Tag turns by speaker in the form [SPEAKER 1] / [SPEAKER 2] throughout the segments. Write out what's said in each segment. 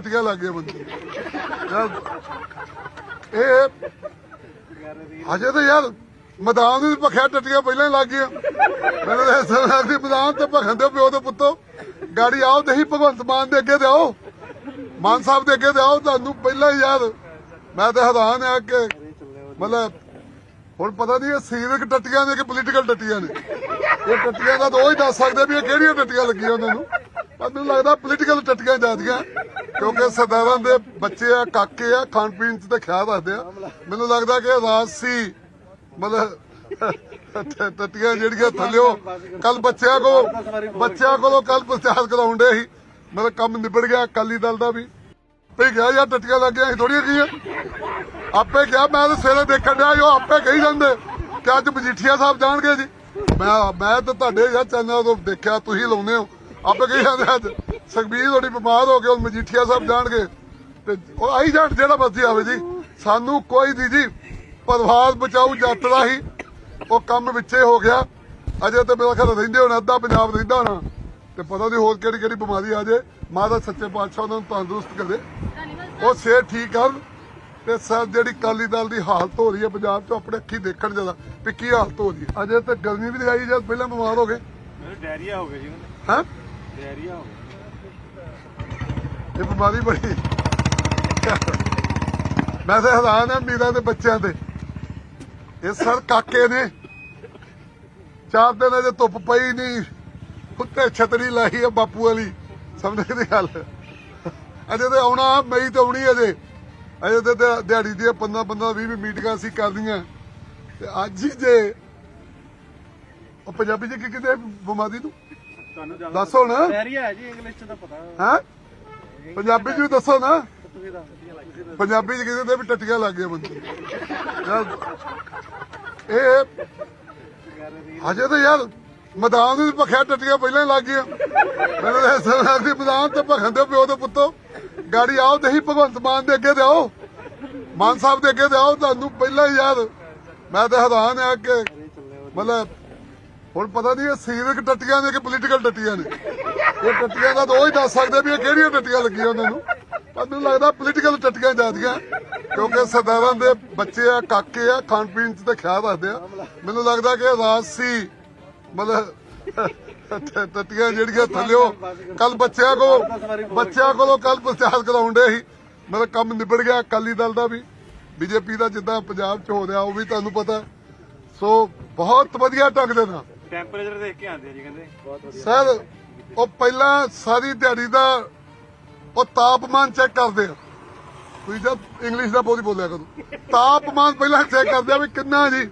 [SPEAKER 1] ਟੱਟੀਆਂ ਲੱਗ ਗਈਆਂ ਬੰਦੇ। ਇਹ ਹਜੇ ਤਾਂ ਯਾਰ ਮੈਦਾਨ ਨੂੰ ਭਖਿਆ ਟੱਟੀਆਂ ਪਹਿਲਾਂ ਹੀ ਲੱਗ ਗਈਆਂ। ਮੈਨੂੰ ਤਾਂ ਐਸਾ ਲੱਗਦਾ ਮੈਦਾਨ ਤੇ ਭਖਣ ਪਿਓ ਤੇ ਪੁੱਤੋ। ਗਾੜੀ ਆਓ ਤੇ ਹੀ ਭਗਵੰਤ ਮਾਨ ਦੇ ਅੱਗੇ ਤੇ ਆਓ। ਮਾਨ ਸਾਹਿਬ ਦੇ ਅੱਗੇ ਤੇ ਆਓ, ਤੁਹਾਨੂੰ ਪਹਿਲਾਂ ਹੀ ਯਾਰ ਮੈਂ ਤਾਂ ਹੈਰਾਨ ਆ ਕਿ ਮਤਲਬ ਹੁਣ ਪਤਾ ਨਹੀਂ ਇਹ ਸਰੀਰਕ ਟੱਟੀਆਂ ਨੇ ਕਿ ਪੋਲੀਟੀਕਲ ਟੱਟੀਆਂ ਨੇ। ਇਹ ਟੱਟੀਆਂ ਦਾ ਤਾਂ ਉਹ ਹੀ ਦੱਸ ਸਕਦੇ ਵੀ ਇਹ ਕਿਹੜੀਆਂ ਟੱਟੀਆਂ ਲੱਗੀਆਂ ਉਹਨਾਂ ਨੂੰ। ਮੈਨੂੰ ਲੱਗਦਾ ਪੋਲੀਟੀਕਲ ਟੱਟੀਆਂ ਜਾਂਦੀਆਂ ਕਿਉਂਕਿ ਸਰਦਾਰਾਂ ਦੇ ਬੱਚੇ ਆ, ਕਾਕੇ ਆ, ਖਾਣ ਪੀਣ 'ਚ ਤੇ ਖਿਆਲ ਰੱਖਦੇ ਆ। ਮੈਨੂੰ ਲੱਗਦਾ ਕਿ ਰਾਜ ਸੀ, ਮਤਲਬ ਟੱਟੀਆਂ ਜਿਹੜੀਆਂ ਥੱਲਿਓ, ਕੱਲ ਬੱਚਿਆਂ ਕੋ, ਬੱਚਿਆਂ ਕੋਲੋਂ ਕੱਲ ਪ੍ਰਚਾਰ ਕਰਾਉਂਦੇ ਸੀ। ਮੇਰਾ ਕੰਮ ਨਿਬੜ ਗਿਆ, ਅਕਾਲੀ ਦਲ ਦਾ ਵੀ। ਤੇ ਗਿਆ ਯਾਰ ਟੱਟੀਆਂ ਲੱਗ ਗਿਆ ਥੋੜੀਆਂ ਗਈਆਂ ਆਪੇ ਗਿਆ ਮੈਂ ਤਾਂ ਸਵੇਰੇ ਦੇਖਣ ਡਿਆ ਜੋ ਆਪੇ ਕਹੀ ਜਾਂਦੇ, ਕਿ ਅੱਜ ਮਜੀਠੀਆ ਸਾਹਿਬ ਜਾਣਗੇ ਜੀ। ਮੈਂ ਮੈਂ ਤਾਂ ਤੁਹਾਡੇ ਯਾਰ ਚੈਨਲ ਤੋਂ ਦੇਖਿਆ, ਤੁਸੀਂ ਲਾਉਂਦੇ ਹੋ। ਆਪੇ ਕਹੀ ਜਾਂਦੇ ਅੱਜ। ਸੁਖਬੀਰ ਥੋੜੀ ਬਿਮਾਰ ਹੋ ਕੇ ਹੁਣ ਮਜੀਠੀਆ ਸਾਹਿਬ ਜਾਣਗੇ। ਤੇ ਉਹ ਆਈ ਜਾਣ ਜਿਹੜਾ ਮਰਜ਼ੀ ਆਵੇ ਜੀ। ਸਾਨੂੰ ਕੋਈ ਦੀ ਜੀ ਪਰਿਵਾਰ ਬਚਾਊ ਜੱਟ ਦਾ ਹੀ ਉਹ ਕੰਮ ਵਿੱਚੇ ਹੋ ਗਿਆ। ਅਜੇ ਤੇ ਮੇਰਾ ਖਿਆਲ ਰਹਿੰਦੇ ਹੋਣਾ ਅੱਧਾ ਪੰਜਾਬ ਰਹਿੰਦਾ ਹੋਣਾ। ਤੇ ਪਤਾ ਨਹੀਂ ਹੋਰ ਕਿਹੜੀ ਕਿਹੜੀ ਬਿਮਾਰੀ ਆ ਜੇ। ਮਾਤਾ ਸੱਚੇ ਪਾਤਸ਼ਾਹ ਉਹਨਾਂ ਨੂੰ ਤੰਦਰੁਸਤ ਕਰੇ। ਉਹ ਸਿਹਤ ਠੀਕ ਕਰਨ। ਤੇ ਸਰ ਜਿਹੜੀ ਕਾਲੀ ਦਲ ਦੀ ਹਾਲਤ ਹੋ ਰਹੀ ਹੈ ਪੰਜਾਬ 'ਚ ਆਪਣੇ ਅੱਖੀ ਦੇਖਣ ਜਦਾ ਵੀ ਕੀ ਹਾਲਤ ਹੋ ਰਹੀ ਹੈ। ਅਜੇ ਤੇ ਗਰਮੀ ਵੀ ਆਈ ਜਦ ਪਹਿਲਾਂ ਬਿਮਾਰ ਹੋ ਗਏ।
[SPEAKER 2] ਡਾਇਰੀਆ ਹੋ ਗਿਆ ਜੀ
[SPEAKER 1] ਹਾਂ?
[SPEAKER 2] ਡਾਇਰੀਆ ਹੋ ਗਿਆ।
[SPEAKER 1] ਇਹ ਬਿਮਾਰੀ ਬੜੀ। ਮੈਂ ਤਾਂ ਹੈਰਾਨ ਹਾਂ ਮੀਰਾਂ ਦੇ ਬੱਚਿਆਂ ਤੇ। ਇਹ ਸਰ ਕਾਕੇ ਨੇ। ਚਾਰ ਦਿਨ ਅਜੇ ਧੁੱਪ ਪਈ ਨਹੀਂ। ਉੱਤੇ ਛਤਰੀ ਲਾਈ ਹੈ ਬਾਪੂ ਵਾਲੀ। ਸਮਝਦੇ ਦੀ ਗੱਲ। ਅਜੇ ਤੇ ਆਉਣਾ ਮਈ ਤੇ ਆਉਣੀ ਅਜੇ। ਅਜੇ ਤੇ ਦਿਹਾ- ਦਿਹਾੜੀ ਦੀਆਂ 15 15 20 20 ਮੀਟਿੰਗਾਂ ਅਸੀਂ ਕਰਦੀਆਂ ਤੇ ਅੱਜ ਹੀ ਜੇ ਉਹ ਪੰਜਾਬੀ ਚ ਕੀ ਕਹਿੰਦੇ ਆ ਬਿਮਾਰੀ ਨੂੰ?
[SPEAKER 2] ਤੁਹਾਨੂੰ
[SPEAKER 1] ਦੱਸ ਹੁਣ।
[SPEAKER 2] ਡਾਇਰੀਆ ਹੈ ਜੀ ਇੰਗਲਿਸ਼ ਚ ਤਾਂ ਪਤਾ।
[SPEAKER 1] ਹੈ? ਪੰਜਾਬੀ ਚ ਵੀ ਦੱਸੋ ਨਾ। ਪੰਜਾਬੀ ਚ ਕਹਿੰਦੇ ਵੀ ਟੱਟੀਆਂ ਲੱਗ ਗਈਆਂ ਬੰਦੇ। ਇਹ ਹਜੇ ਤਾਂ ਯਾਰ ਮੈਦਾਨ ਨੂੰ ਭਖਿਆ ਟੱਟੀਆਂ ਪਹਿਲਾਂ ਹੀ ਲੱਗ ਗਈਆਂ। ਮੈਨੂੰ ਤਾਂ ਐਸਾ ਲੱਗਦਾ ਮੈਦਾਨ ਤੇ ਭਖਣ ਦੇ ਪਿਓ ਦੇ ਪੁੱਤੋ। ਗਾੜੀ ਆਓ ਤੇ ਹੀ ਭਗਵੰਤ ਮਾਨ ਦੇ ਅੱਗੇ ਤੇ ਆਓ। ਮਾਨ ਸਾਹਿਬ ਦੇ ਅੱਗੇ ਤੇ ਆਓ, ਤੁਹਾਨੂੰ ਪਹਿਲਾਂ ਹੀ ਯਾਰ ਮੈਂ ਤਾਂ ਹੈਰਾਨ ਆ ਕਿ ਮਤਲਬ ਹੁਣ ਪਤਾ ਨਹੀਂ ਇਹ ਸਰੀਰਕ ਟੱਟੀਆਂ ਨੇ ਕਿ ਪੋਲੀਟੀਕਲ ਟੱਟੀਆਂ ਨੇ। ਇਹ ਟੱਟੀਆਂ ਦਾ ਤਾਂ ਉਹ ਹੀ ਦੱਸ ਸਕਦੇ ਵੀ ਇਹ ਕਿਹੜੀਆਂ ਟੱਟੀਆਂ ਲੱਗੀਆਂ ਉਹਨਾਂ ਨੂੰ। ਪਰ ਮੈਨੂੰ ਲੱਗਦਾ ਪੋਲੀਟੀਕਲ ਟੱਟੀਆਂ ਜਾਂਦੀਆਂ ਕਿਉਂਕਿ ਸਰਦਾਰਾਂ ਦੇ ਬੱਚੇ ਆ ਕਾਕੇ ਆ ਖਾਣ ਪੀਣ 'ਚ ਤੇ ਖਿਆਲ ਰੱਖਦੇ ਆ। ਮੈਨੂੰ ਲੱਗਦਾ ਕਿ ਰਾਜਸੀ ਮਤਲਬ ਟ- ਟੱਟੀਆਂ ਜਿਹੜੀਆਂ ਥੱਲਿਓ ਕੱਲ ਬੱਚਿਆਂ ਕੋ ਬੱਚਿਆਂ ਕੋਲੋਂ ਕੱਲ ਪ੍ਰਚਾਰ ਕਰਾਉਂਦੇ ਸੀ। ਮੇਰਾ ਕੰਮ ਨਿਬੜ ਗਿਆ ਅਕਾਲੀ ਦਲ ਦਾ ਵੀ ਬੀਜੇਪੀ ਦਾ ਜਿੱਦਾਂ ਪੰਜਾਬ 'ਚ ਹੋ ਰਿਹਾ ਉਹ ਵੀ ਤੁਹਾਨੂੰ ਪਤਾ। ਸੋ ਬਹੁਤ ਵਧੀਆ ਢੰਗ ਦੇ ਨਾਲ।
[SPEAKER 2] ਟੈਂਪਰੇਚਰ ਦੇਖ ਕੇ ਆਉਂਦੇ ਜੀ ਕਹਿੰਦੇ। ਬਹੁਤ ਵਧੀਆ
[SPEAKER 1] ਸਰ ਉਹ ਪਹਿਲਾਂ ਸਾਰੀ ਦਿਹਾੜੀ ਦਾ ਉਹ ਤਾਪਮਾਨ ਚੈੱਕ ਕਰਦੇ ਆ। ਤੁਸੀਂ ਜਦ ਇੰਗਲਿਸ਼ ਦਾ ਬੋਲੀ ਬੋਲਿਆ ਕਰੋ। ਤਾਪਮਾਨ ਪਹਿਲਾਂ ਚੈੱਕ ਕਰਦੇ ਆ ਵੀ ਕਿੰਨਾ ਜੀ।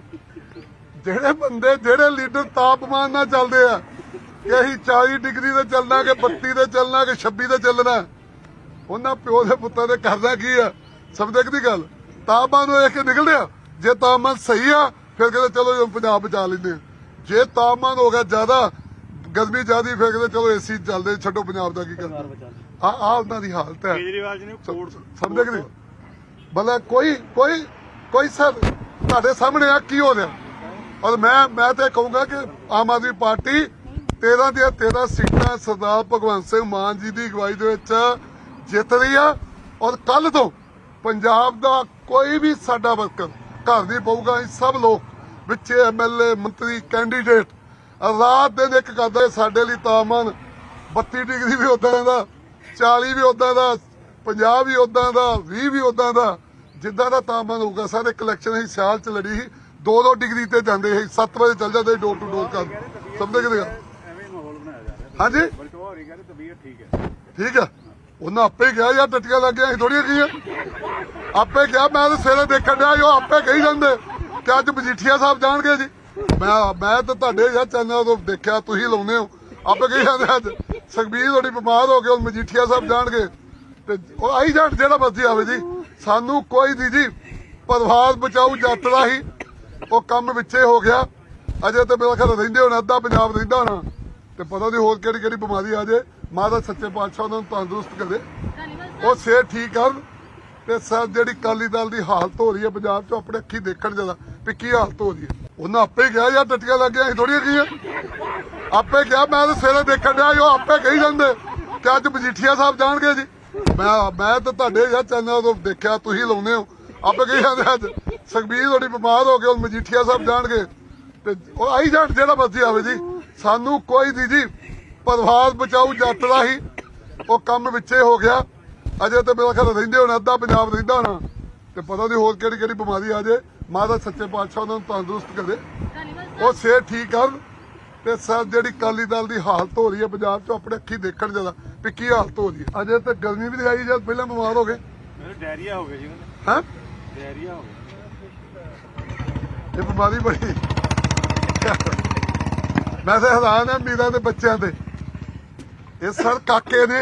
[SPEAKER 1] ਜਿਹੜੇ ਬੰਦੇ, ਜਿਹੜੇ ਲੀਡਰ ਤਾਪਮਾਨ ਨਾਲ ਚੱਲਦੇ ਆ, ਕਿ ਅਸੀਂ 40 ਡਿਗਰੀ ਤੇ ਚੱਲਣਾ, ਕਿ 32 ਤੇ ਚੱਲਣਾ, ਕਿ 26 ਤੇ ਚੱਲਣਾ, ਉਹਨਾਂ ਪਿਓ ਦੇ ਪੁੱਤਾਂ ਦੇ ਕਰਦਾ ਕੀ ਆ? ਸਮਝਦੇ ਕਿ ਦੀ ਗੱਲ? ਤਾਪਮਾਨ ਨੂੰ ਦੇਖ ਨਿਕਲਦੇ ਆ। ਜੇ ਤਾਪਮਾਨ ਸਹੀ ਆ, ਫਿਰ ਕਹਿੰਦੇ ਚਲੋ ਪੰਜਾਬ ਬਚਾ ਲੈਂਦੇ ਜੇ ਤਾਪਮਾਨ ਹੋ ਗਿਆ ਜ਼ਿਆਦਾ ਗਰਮੀ ਜ਼ਿਆਦੀ ਫਿਰ ਕਹਿੰਦੇ ਚਲੋ ਏਸੀ ਚੱਲਦੇ ਛੱਡੋ ਪੰਜਾਬ ਦਾ ਕੀ ਕਰਨਾ। ਆ ਆ ਉਹਨਾਂ ਦੀ ਹਾਲਤ ਹੈ।
[SPEAKER 2] ਕੇਜਰੀਵਾਲ ਜੀ ਨੇ
[SPEAKER 1] ਸਮਝਦੇ ਕਿ ਮਤਲਬ ਕੋਈ ਕੋਈ ਕੋਈ ਸਰ ਤੁਹਾਡੇ ਸਾਹਮਣੇ ਆ ਕੀ ਹੋ ਰਿਹਾ? ਔਰ ਮੈਂ ਮੈਂ ਤੇ ਕਹੂੰਗਾ ਕਿ ਆਮ ਆਦਮੀ ਪਾਰਟੀ 13 ਦੀਆਂ 13 ਸੀਟਾਂ ਸਰਦਾਰ ਭਗਵੰਤ ਸਿੰਘ ਮਾਨ ਜੀ ਦੀ ਅਗਵਾਈ ਦੇ ਵਿੱਚ ਜਿੱਤ ਰਹੀ ਆ। ਔਰ ਕੱਲ ਤੋਂ ਪੰਜਾਬ ਦਾ ਕੋਈ ਵੀ ਸਾਡਾ ਵਰਕਰ ਘਰ ਨਹੀਂ ਪਊਗਾ। ਸਭ ਲੋਕ ਵਿੱਚ ਐਮਐਲਏ ਮੰਤਰੀ ਕੈਂਡੀਡੇਟ ਰਾਤ ਦਿਨ ਇੱਕ ਕਰਦਾ ਸਾਡੇ ਲਈ ਤਾਪਮਾਨ 32 ਡਿਗਰੀ ਵੀ ਉਦਾਂ ਦਾ 40 ਵੀ ਉਦਾਂ ਦਾ 50 ਵੀ ਉਦਾਂ ਦਾ 20 ਵੀ ਉਦਾਂ ਦਾ। ਜਿੱਦਾਂ ਦਾ ਤਾਪਮਾਨ ਹੋਊਗਾ, ਸਾਰੇ ਕਲੈਕਸ਼ਨ ਅਸੀਂ ਸਿਆਲ ਚ ਲੜੀ ਸੀ। 2-2 ਡਿਗਰੀ ਤੇ ਜਾਂਦੇ ਸੀ 7 ਵਜੇ ਚੱਲ ਜਾਂਦੇ ਡੋਰ ਟੂ ਡੋਰ ਕਰ ਸਮਝ ਕਿ ਹਾਂਜੀ?
[SPEAKER 2] ਠੀਕ ਹੈ
[SPEAKER 1] ਉਹਨਾਂ ਆਪੇ ਹੀ ਕਿਹਾ, ਯਾਰ ਟੱਟੀਆਂ ਲੱਗ ਗਿਆ ਗਈਆਂ ਥੋੜੀਆਂ ਕੀਆਂ ਆਪੇ ਗਿਆ ਮੈਂ ਤਾਂ ਸਵੇਰੇ ਦੇਖਣ ਡਿਆ ਉਹ ਆਪੇ ਕਹੀ ਜਾਂਦੇ ਕਿ ਅੱਜ ਮਜੀਠੀਆ ਸਾਹਿਬ ਜਾਣਗੇ ਜੀ। ਮੈਂ ਮੈਂ ਤਾਂ ਤੁਹਾਡੇ ਯਾਰ ਚੈਨਲ ਤੋਂ ਦੇਖਿਆ, ਤੁਸੀਂ ਲਾਉਂਦੇ ਹੋ। ਆਪੇ ਕਹੀ ਜਾਂਦੇ ਅੱਜ? ਸੁਖਬੀਰ ਥੋੜੀ ਬਿਮਾਰ ਹੋ ਕੇ ਹੁਣ ਮਜੀਠੀਆ ਸਾਹਿਬ ਜਾਣਗੇ। ਤੇ ਉਹ ਆਈ ਜਾਣ, ਜਿਹੜਾ ਮਰਜ਼ੀ ਆਵੇ ਜੀ। ਸਾਨੂੰ ਕੋਈ ਦੀ ਜੀ, ਪਰਿਵਾਰ ਬਚਾਊ ਜੱਟ ਦਾ ਹੀ। ਉਹ ਕੰਮ ਵਿੱਚੇ ਹੋ ਗਿਆ। ਅਜੇ ਤੇ ਮੇਰਾ ਖਿਆਲ ਰਹਿੰਦੇ ਹੋਣਾ, ਅੱਧਾ ਪੰਜਾਬ ਰਹਿੰਦਾ ਹੋਣਾ। ਤੇ ਪਤਾ ਨਹੀਂ ਹੋਰ ਕਿਹੜੀ ਕਿਹੜੀ ਬਿਮਾਰੀ ਆ ਜੇ। ਮਾਤਾ ਸੱਚੇ ਪਾਤਸ਼ਾਹ ਉਹਨਾਂ ਨੂੰ ਤੰਦਰੁਸਤ ਕਰੇ। ਉਹ ਸਿਹਤ ਠੀਕ ਕਰਨ। ਤੇ ਸਰ, ਜਿਹੜੀ ਕਾਲੀ ਦਲ ਦੀ ਹਾਲਤ ਹੋ ਰਹੀ ਹੈ ਪੰਜਾਬ 'ਚ, ਆਪਣੇ ਅੱਖੀ ਦੇਖਣ ਜਦਾ ਵੀ ਕੀ ਹਾਲਤ ਹੋ ਰਹੀ ਹੈ। ਉਹਨਾਂ ਆਪੇ ਹੀ ਯਾਰ, ਟੱਟੀਆਂ ਲੱਗ ਗਈਆਂ ਥੋੜੀਆਂ ਕੀਆਂ ਆਪੇ ਕਿਹਾ, ਮੈਂ ਤਾਂ ਸਵੇਰੇ ਦੇਖਣ ਡਿਆ ਜੋ ਆਪੇ ਕਹੀ ਜਾਂਦੇ, ਕਿ ਅੱਜ ਮਜੀਠੀਆ ਸਾਹਿਬ ਜਾਣਗੇ ਜੀ। ਮੈਂ ਮੈਂ ਤਾਂ ਤੁਹਾਡੇ ਯਾਰ ਚੈਨਲ ਤੋਂ ਦੇਖਿਆ, ਤੁਸੀਂ ਲਾਉਂਦੇ ਹੋ। ਆਪੇ ਕਹੀ ਜਾਂਦੇ, ਅੱਜ ਸੁਖਬੀਰ ਥੋੜੀ ਬਿਮਾਰ ਹੋ ਗਏ ਹੁਣ ਮਜੀਠੀਆ ਸਾਹਿਬ ਜਾਣਗੇ। ਤੇ ਉਹ ਆਈ ਜਾਣ, ਜਿਹੜਾ ਮਰਜ਼ੀ ਆਵੇ ਜੀ। ਸਾਨੂੰ ਕੋਈ ਨਹੀਂ ਜੀ, ਪਰਿਵਾਰ ਬਚਾਊ, ਜੱਟ ਦਾ ਹੀ ਉਹ ਕੰਮ ਵਿੱਚੇ ਹੋ ਗਿਆ। ਅਜੇ ਤੇ ਮੇਰਾ ਖਿਆਲ ਰਹਿੰਦੇ ਹੋਣਾ ਅੱਧਾ ਪੰਜਾਬ ਰਹਿੰਦਾ ਹੋਣਾ। ਤੇ ਪਤਾ ਨਹੀਂ ਹੋਰ ਕਿਹੜੀ ਕਿਹੜੀ ਬਿਮਾਰੀ ਆ ਜੇ। ਮਾਤਾ ਸੱਚੇ ਪਾਤਸ਼ਾਹ ਉਹਨਾਂ ਨੂੰ ਤੰਦਰੁਸਤ ਕਰੇ। ਉਹ ਸਿਹਤ ਠੀਕ ਕਰਨ ਤੇ ਸਰ ਜਿਹੜੀ ਕਾਲੀ ਦਲ ਦੀ ਹਾਲਤ ਹੋ ਰਹੀ ਹੈ ਪੰਜਾਬ 'ਚ ਆਪਣੇ ਅੱਖੀ ਦੇਖਣ ਜਦਾ ਵੀ ਕੀ ਹਾਲਤ ਹੋ ਰਹੀ ਹੈ। ਅਜੇ ਤੇ ਗਰਮੀ ਵੀ ਆਈ ਜਦ ਪਹਿਲਾਂ ਬਿਮਾਰ ਹੋ ਗਏ।
[SPEAKER 2] ਮੇਰੇ ਡਾਇਰੀਆ ਹੋ ਗਿਆ ਜੀ
[SPEAKER 1] ਹਾਂ?
[SPEAKER 2] ਡਾਇਰੀਆ ਹੋ ਗਿਆ।
[SPEAKER 1] ਇਹ ਬਿਮਾਰੀ ਬੜੀ ਮੈਂ ਤਾਂ ਹੈਰਾਨ ਆ ਮੀਰਾਂ ਦੇ ਬੱਚਿਆਂ ਤੇ। ਇਹ ਸਰ ਕਾਕੇ ਨੇ